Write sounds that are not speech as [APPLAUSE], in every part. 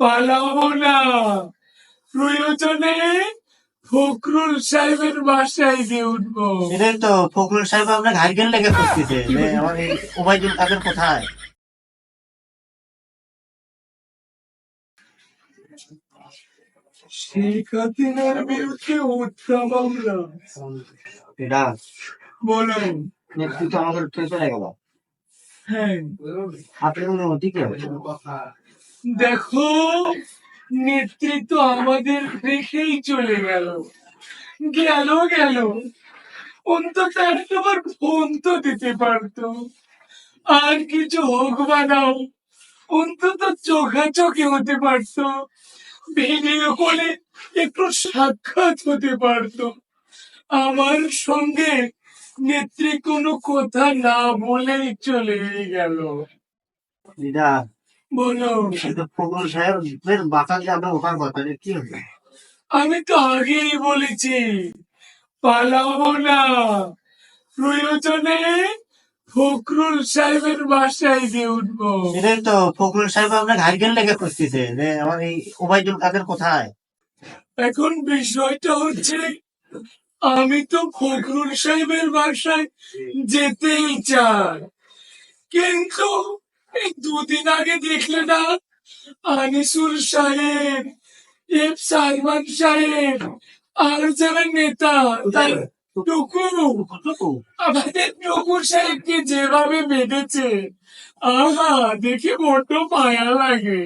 পালাবো না। প্রয়োজনে ফখরুল সাহেবের বাসায় দিয়ে উঠবো। এটাই তো ফখরুল সাহেব আপনাকে হাইগেন লেগে করতেছে আমার এই ওবায়দুল কাদের কোথায়? শেখ হাসিনার বিরুদ্ধে এটা নেতৃত্ব আমাদের চলে গেল। হ্যাঁ। আপনার অনুমতি কি হবে? দেখো নেতৃত্ব আমাদের রেখেই চলে গেল। গেল গেল। অন্তত তোমার ফোন তো দিতে পারতো। আর কিছু হোক বা নাও, অন্তত চোখাচোখি হতে পারতো। ভিডিও কলে একটু সাক্ষাৎ হতে পারতো। আমার সঙ্গে নেত্রী কোনো কথা না বলেই চলে গেল। এটা আপনার আমি তো আগেই বলেছি পালাবো না। প্রয়োজনে ফখরুল সাহেবের বাসায় দিয়ে উঠবো। এটাই তো ফখরুল সাহেব আপনাকে হাইগেন লেগে করতেছে যে আমার এই ওবায়দুল কাদের কোথায়? এখন বিষয়টা হচ্ছে আমি তো ফখরুল সাহেবের বাসায় যেতেই চাই কিন্তু দুদিন আগে দেখলে না? আনিসুর সাহেব, এফ সালমান সাহেব, আর যারা নেতা, তার টুকু। আমাদের টুকুর সাহেবকে যেভাবে বেঁধেছে আহা, দেখে বড্ড মায়া লাগে।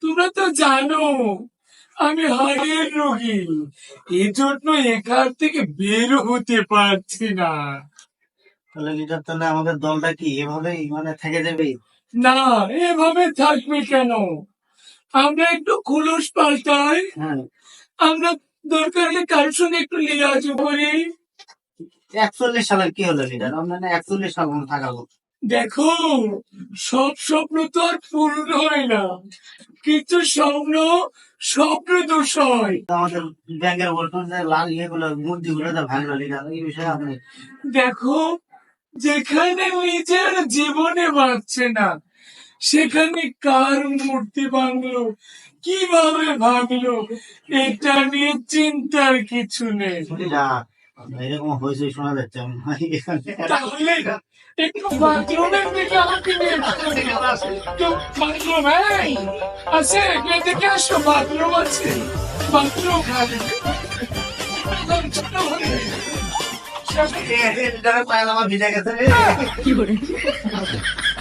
তোমরা তো জানো, আমি হাড়ের রোগী। এজন্য এখান থেকে বের হতে পারছি না। তাহলে লিডার তাহলে আমাদের দলটা কি এভাবেই মানে থেকে যাবে? না এভাবে থাকবে কেন? আমরা একটু খুলুস পাল্টাই। হ্যাঁ। আমরা দরকার হলে কার সঙ্গে একটু লিয়াজ করি একচল্লিশ সালের কি হলো লিডার? আমরা না একচল্লিশ সাল থাকাবো। দেখো সব স্বপ্ন তো আর পূর্ণ হয় না। কিছু স্বপ্ন স্বপ্ন দোষ হয়। আমাদের ব্যাংকের বলছেন যে লাল ইয়েগুলো মূর্তিগুলো যা ভাঙলো লিডার এই বিষয়ে আপনি দেখো যেখানে নিজের জীবনে বাঁচছে না সেখানে কার মূর্তি ভাঙলো কীভাবে ভাঙলো এটা নিয়ে চিন্তার কিছু নেই। এরকম হয়েছে শোনা যাচ্ছে তাহলে একটু বাথরুমের দিকে আমাকে নিয়ে বাথরুম এই, আছে এদিকে আসো বাথরুম আছে বাথরুম ছোট হলে লিডারের [LAUGHS]